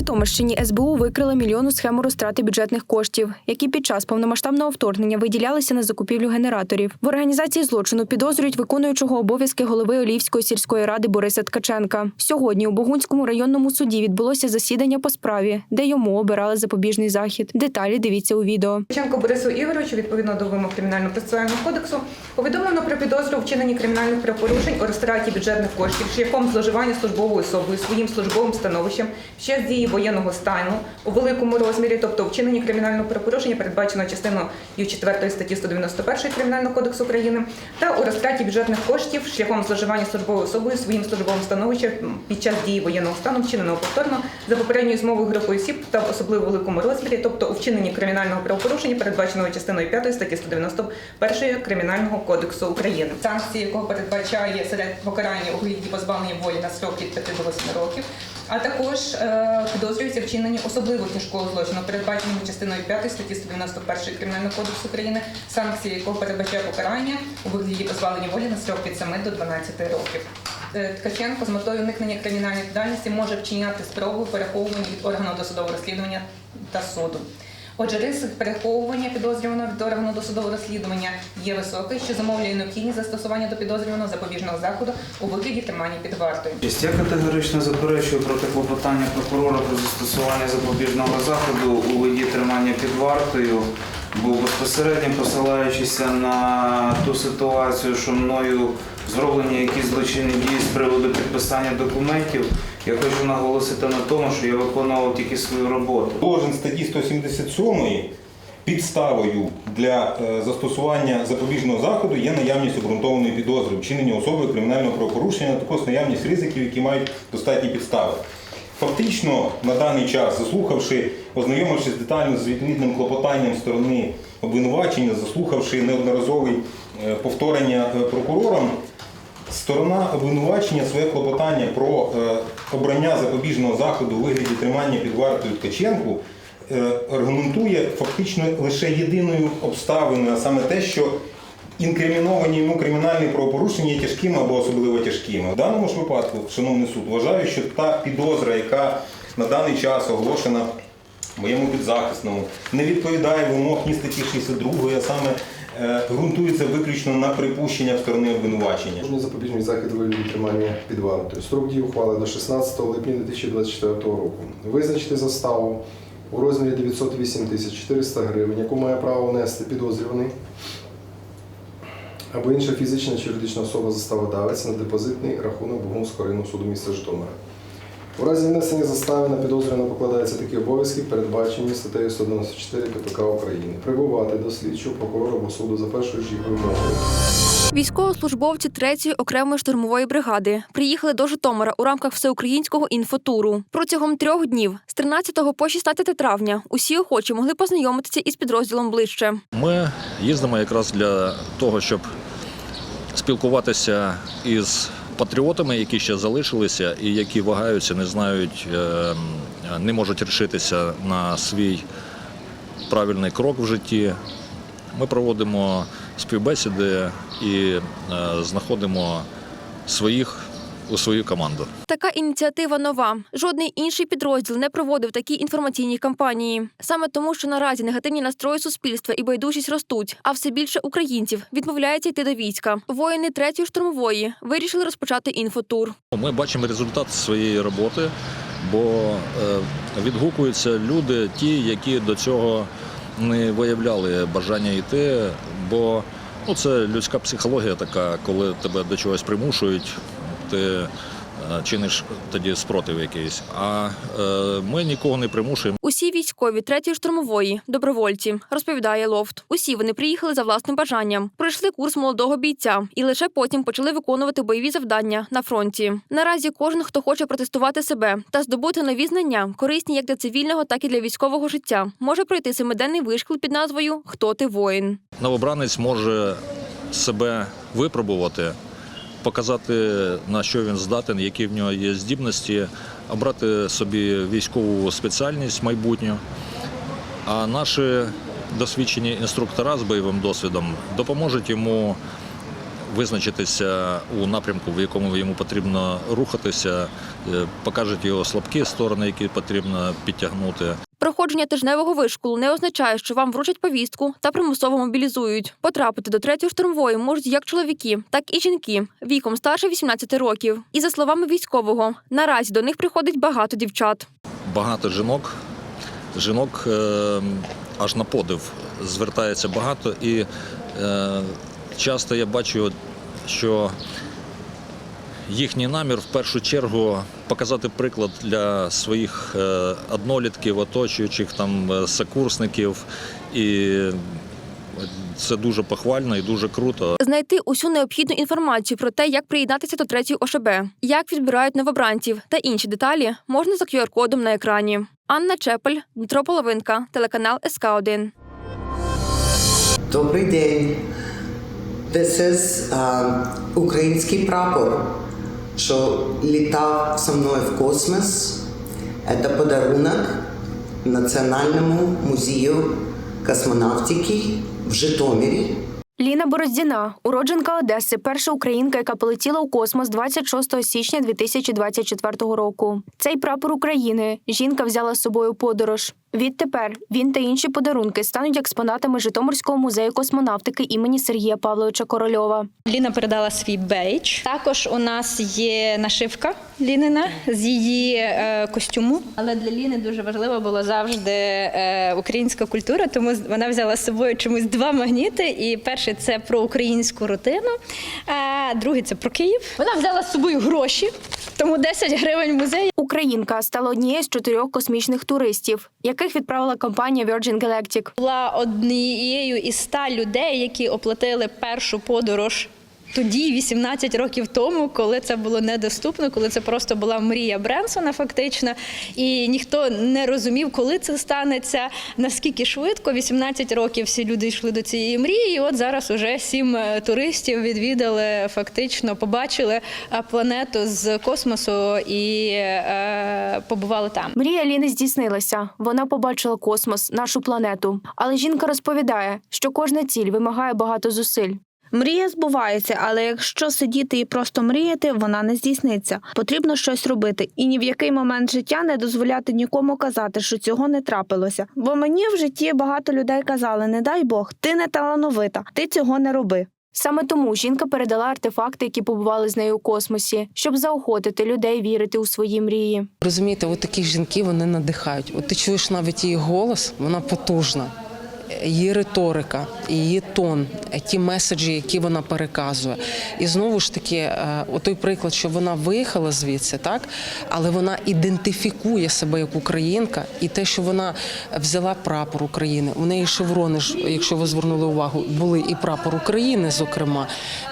Житомирщині СБУ викрила мільйонну схему розтрати бюджетних коштів, які під час повномасштабного вторгнення виділялися на закупівлю генераторів. В організації злочину підозрюють виконуючого обов'язки голови Олівської сільської ради Бориса Ткаченка. Сьогодні у Богунському районному суді відбулося засідання по справі, де йому обирали запобіжний захід. Деталі дивіться у відео. Ченко Борису Ігоровичу, відповідно до вимог кримінального процесуального кодексу, повідомлено про підозру вчиненні кримінальних правопорушень у розтраті бюджетних коштів шляхом зловживання службовою особою своїм службовим становищем ще з дії воєнного стану у великому розмірі, тобто вчиненні кримінального правопорушення, передбачено частиною 4 статті 191 Кримінального кодексу України, та у розтраті бюджетних коштів шляхом зловживання службовою особою своїм службовим становищем під час дії воєнного стану, вчиненого повторно за попередньою змовою групи осіб та в особливо великому розмірі, тобто у вчиненні кримінального правопорушення, передбаченого частиною 5 статті 191 Кримінального кодексу України, санкції якого передбачає серед покарання у вигляді позбавлення волі на строк від 5 до 8 років. А також е, підозрюється вчинення особливо тяжкого злочину, передбаченого частиною 5 статті 191 Кримінального кодексу України, санкції якого передбачає покарання у вигляді позбавлення волі на строк від 7 до 12 років. Е, Ткаченко з метою уникнення кримінальної відповідальності може вчиняти спробу переховування від органу досудового розслідування та суду. Отже, ризик переховування підозрюваного від органу досудового розслідування є високий, що замовлює необхідність застосування до підозрюваного запобіжного заходу у вигляді тримання під вартою. Я категорично заперечую проти клопотання прокурора про застосування запобіжного заходу у виді тримання під вартою, бо безпосередньо посилаючися на ту ситуацію, що мною зроблені якісь злочинні дії з приводу підписання документів, я хочу наголосити на тому, що я виконував тільки свою роботу. Положень статті 177 підставою для е, застосування запобіжного заходу є наявність обґрунтованої підозри, вчинення особою кримінального правопорушення, а також наявність ризиків, які мають достатні підстави. Фактично, на даний час, заслухавши, ознайомившись детально з відповідним клопотанням сторони обвинувачення, заслухавши неодноразові е, повторення е, прокурором, Сторона обвинувачення своє клопотання про е, обрання запобіжного заходу у вигляді тримання під вартою Ткаченку е, аргументує фактично лише єдиною обставиною, а саме те, що інкриміновані йому кримінальні правопорушення є тяжкими або особливо тяжкими. В даному ж випадку, шановний суд, вважаю, що та підозра, яка на даний час оголошена моєму підзахисному, не відповідає вимог ні статті 62, а саме ґрунтується виключно на припущеннях сторони обвинувачення. Можливий запобіжний захід вигляді тримання під вартою. Строк дії ухвали до 16 липня 2024 року. Визначити заставу у розмірі 908 тисяч 400 гривень, яку має право внести підозрюваний або інша фізична чи юридична особа заставодавець на депозитний рахунок Богунського районного суду міста Житомира. У разі внесення застави на підозрюваного покладаються такі обов'язки, передбачені статтею 194 КПК України. Прибувати до слідчого прокурора або суду за першою ж вимогою. Військовослужбовці 3-ї окремої штурмової бригади приїхали до Житомира у рамках всеукраїнського інфотуру. Протягом трьох днів з 13 по 16 травня усі охочі могли познайомитися із підрозділом ближче. Ми їздимо якраз для того, щоб спілкуватися із патріотами, які ще залишилися і які вагаються, не знають, е, не можуть рішитися на свій правильний крок в житті. Ми проводимо співбесіди і е, знаходимо своїх у свою команду. Така ініціатива нова. Жодний інший підрозділ не проводив такі інформаційні кампанії. Саме тому, що наразі негативні настрої суспільства і байдужість ростуть, а все більше українців відмовляється йти до війська. Воїни третьої штурмової вирішили розпочати інфотур. Ми бачимо результат своєї роботи, бо е, відгукуються люди, ті, які до цього не виявляли бажання йти. Бо ну, це людська психологія така, коли тебе до чогось примушують, ти е, чиниш тоді спротив якийсь. А е, ми нікого не примушуємо. Усі військові третьої штурмової добровольці, розповідає Лофт. Усі вони приїхали за власним бажанням, пройшли курс молодого бійця і лише потім почали виконувати бойові завдання на фронті. Наразі кожен, хто хоче протестувати себе та здобути нові знання, корисні як для цивільного, так і для військового життя, може пройти семиденний вишкіл під назвою Хто ти воїн. Новобранець може себе випробувати, показати на що він здатен, які в нього є здібності, обрати собі військову спеціальність майбутню. А наші досвідчені інструктора з бойовим досвідом допоможуть йому визначитися у напрямку, в якому йому потрібно рухатися, е, покажуть його слабкі сторони, які потрібно підтягнути. Проходження тижневого вишколу не означає, що вам вручать повістку та примусово мобілізують. Потрапити до третьої штурмової можуть як чоловіки, так і жінки віком старше 18 років. І за словами військового, наразі до них приходить багато дівчат. Багато жінок, жінок е, аж на подив звертається багато, і е, часто я бачу, що їхній намір в першу чергу показати приклад для своїх е, однолітків, оточуючих там е, сокурсників. І це дуже похвально і дуже круто. Знайти усю необхідну інформацію про те, як приєднатися до третьої ОШБ, як відбирають новобранців та інші деталі можна за QR-кодом на екрані. Анна Чепель, Дмитро Половинка, телеканал СК 1 Добрий день. This is um, український прапор, що літав зі мною в космос. Це подарунок Національному музею космонавтики в Житомирі. Ліна Бороздіна, уродженка Одеси, перша українка, яка полетіла у космос 26 січня 2024 року. Цей прапор України жінка взяла з собою подорож. Відтепер він та інші подарунки стануть експонатами Житомирського музею космонавтики імені Сергія Павловича Корольова. Ліна передала свій бейдж. Також у нас є нашивка Лінина з її е, костюму. Але для Ліни дуже важливо було завжди е, українська культура, тому вона взяла з собою чомусь два магніти. І перший це про українську рутину, а другий це про Київ. Вона взяла з собою гроші, тому 10 гривень в музей. Українка стала однією з чотирьох космічних туристів, яких відправила компанія Virgin Galactic. була однією із ста людей, які оплатили першу подорож. Тоді, 18 років тому, коли це було недоступно, коли це просто була мрія Бренсона, фактично, і ніхто не розумів, коли це станеться, наскільки швидко. 18 років всі люди йшли до цієї мрії. І от зараз уже сім е, туристів відвідали, фактично побачили е, планету з космосу і е, побували там. Мрія Ліни здійснилася. Вона побачила космос, нашу планету. Але жінка розповідає, що кожна ціль вимагає багато зусиль. Мрія збувається, але якщо сидіти і просто мріяти, вона не здійсниться. Потрібно щось робити, і ні в який момент життя не дозволяти нікому казати, що цього не трапилося. Бо мені в житті багато людей казали: не дай Бог, ти не талановита, ти цього не роби. Саме тому жінка передала артефакти, які побували з нею у космосі, щоб заохотити людей вірити у свої мрії. Розумієте, от такі жінки вони надихають. От ти чуєш навіть її голос, вона потужна. Її риторика, її тон, ті меседжі, які вона переказує. І знову ж таки, е, той приклад, що вона виїхала звідси, так але вона ідентифікує себе як українка, і те, що вона взяла прапор України. У неї шеврони якщо ви звернули увагу, були і прапор України, зокрема,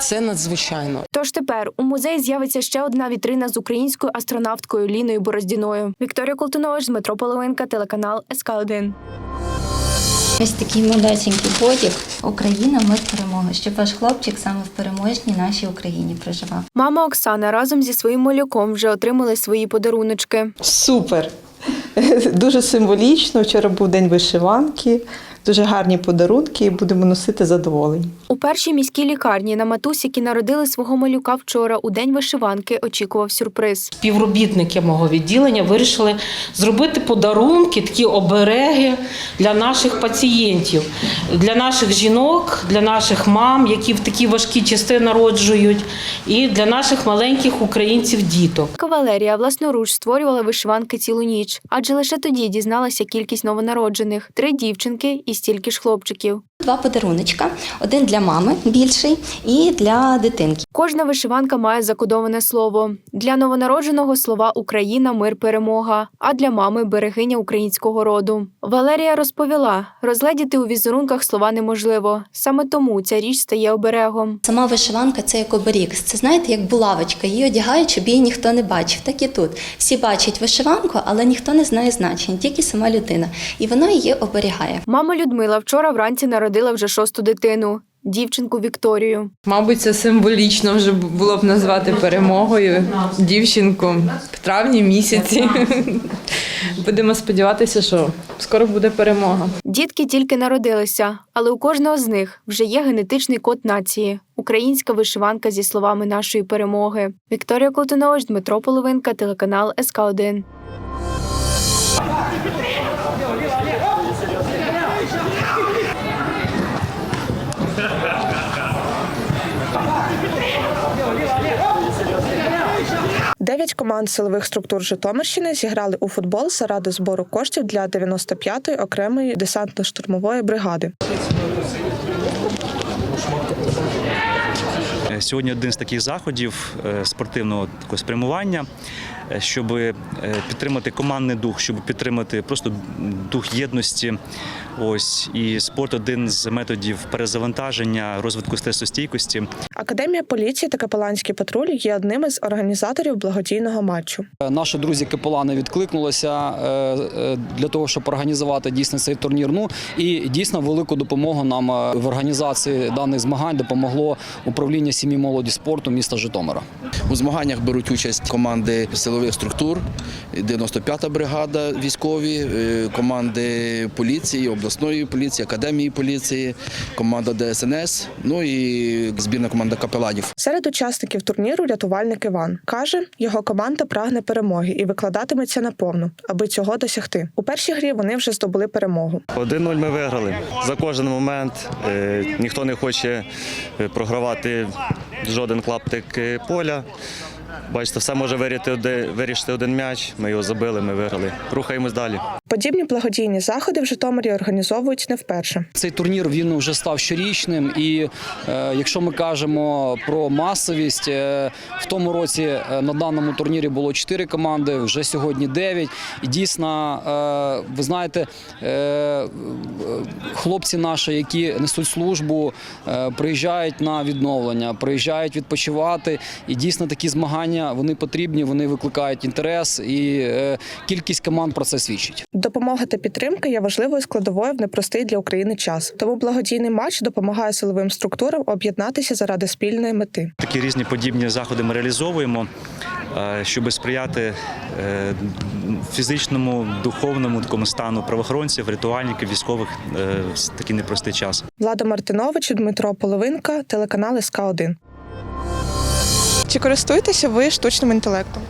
це надзвичайно. Тож тепер у музеї з'явиться ще одна вітрина з українською астронавткою Ліною Бороздіною. Вікторія Колтунович, Дмитро Половинка, телеканал СК 1 Ось такий молоденький бодік. Україна, ми перемоги, щоб ваш хлопчик саме в переможній нашій Україні проживав. Мама Оксана разом зі своїм малюком вже отримали свої подаруночки. Супер! Дуже символічно. Вчора був день вишиванки, дуже гарні подарунки і будемо носити задоволення. У першій міській лікарні на матусі, які народили свого малюка вчора у день вишиванки, очікував сюрприз. Співробітники мого відділення вирішили зробити подарунки, такі обереги для наших пацієнтів, для наших жінок, для наших мам, які в такі важкі часи народжують, і для наших маленьких українців діток. Кавалерія власноруч створювала вишиванки цілу ніч, адже лише тоді дізналася кількість новонароджених три дівчинки і стільки ж хлопчиків. Два подаруночка: один для мами більший і для дитинки. Кожна вишиванка має закодоване слово. Для новонародженого слова Україна, мир, перемога, а для мами берегиня українського роду. Валерія розповіла: розгледіти у візерунках слова неможливо. Саме тому ця річ стає оберегом. Сама вишиванка це як оберіг. Це знаєте, як булавочка. Її одягають, щоб її ніхто не бачив. Так і тут. Всі бачать вишиванку, але ніхто не знає значення, тільки сама людина. І вона її оберігає. Мама Людмила вчора вранці народила вже шосту дитину. Дівчинку Вікторію. Мабуть, це символічно вже було б назвати перемогою дівчинку в травні місяці. Будемо сподіватися, що скоро буде перемога. Дітки тільки народилися, але у кожного з них вже є генетичний код нації українська вишиванка зі словами нашої перемоги. Вікторія Колтунович, Дмитро Половинка, телеканал СК 1 Дев'ять команд силових структур Житомирщини зіграли у футбол заради збору коштів для 95-ї окремої десантно-штурмової бригади. Е, Сьогодні один з таких заходів е, спортивного такого спрямування, щоб підтримати командний дух, щоб підтримати просто дух єдності. Ось і спорт один з методів перезавантаження, розвитку стресостійкості. Академія поліції та капеланський патруль є одним із організаторів благодійного матчу. Наші друзі капелани відкликнулися е, е, для того, щоб організувати дійсно цей турнір. Ну і дійсно велику допомогу нам е, в організації даних змагань допомогло управління сім'ї молоді спорту міста Житомира. У змаганнях беруть участь команди силових структур, 95-та бригада військові, е, команди поліції, обласної поліції, академії поліції, команда ДСНС, ну і збірна команда капеланів. Серед учасників турніру рятувальник Іван каже, його команда прагне перемоги і викладатиметься наповну, аби цього досягти. У першій грі вони вже здобули перемогу. 1-0 ми виграли. За кожен момент е, ніхто не хоче е, програвати жоден клаптик поля. Бачите, все може вирішити один, вирішити один м'яч. Ми його забили, ми виграли. Рухаємось далі. Подібні благодійні заходи в Житомирі організовують не вперше. Цей турнір він вже став щорічним, і е, якщо ми кажемо про масовість, е, в тому році е, на даному турнірі було 4 команди, вже сьогодні 9. І дійсно, е, ви знаєте, е, хлопці наші, які несуть службу, е, приїжджають на відновлення, приїжджають відпочивати. І дійсно такі змагання вони потрібні, вони викликають інтерес, і е, кількість команд про це свідчить. Допомога та підтримка є важливою складовою в непростий для України час. Тому благодійний матч допомагає силовим структурам об'єднатися заради спільної мети. Такі різні подібні заходи ми реалізовуємо, е, щоб сприяти е, фізичному, духовному такому стану правоохоронців, рятувальників, військових в такий непростий час. Влада Мартинович, Дмитро Половинка, телеканал СК 1 Чи користуєтеся ви штучним інтелектом?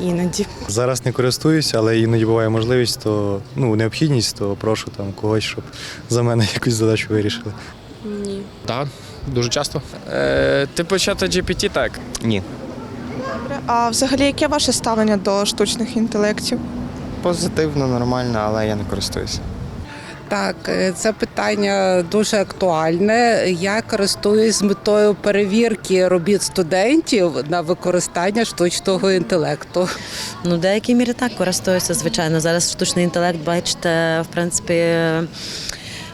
Іноді. Зараз не користуюся, але іноді буває можливість, то ну, необхідність, то прошу там когось, щоб за мене якусь задачу вирішили. Ні. Так, дуже часто. Е, типу чата GPT так. Ні. А взагалі, яке ваше ставлення до штучних інтелектів? Позитивно, нормально, але я не користуюся. Так, е, це питання дуже актуальне. Я користуюсь з метою перевірки робіт студентів на використання штучного інтелекту. Ну, в деякій мірі так користуюся, звичайно. Зараз штучний інтелект, бачите, в принципі,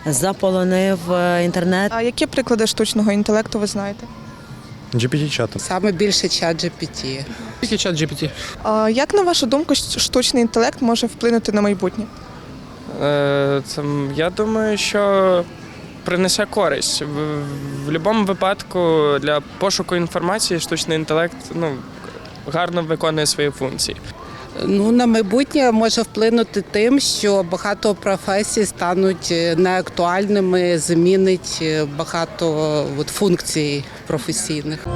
заполонив е, інтернет. А які приклади штучного інтелекту ви знаєте? GPT-чат. Саме більше чат GPT. Тільки чат GPT. А як на вашу думку, штучний інтелект може вплинути на майбутнє? Е, це, я думаю, що принесе користь. В, в будь-якому випадку для пошуку інформації штучний інтелект ну, гарно виконує свої функції. Ну, на майбутнє може вплинути тим, що багато професій стануть е, неактуальними, замінить е, багато от, функцій професійних.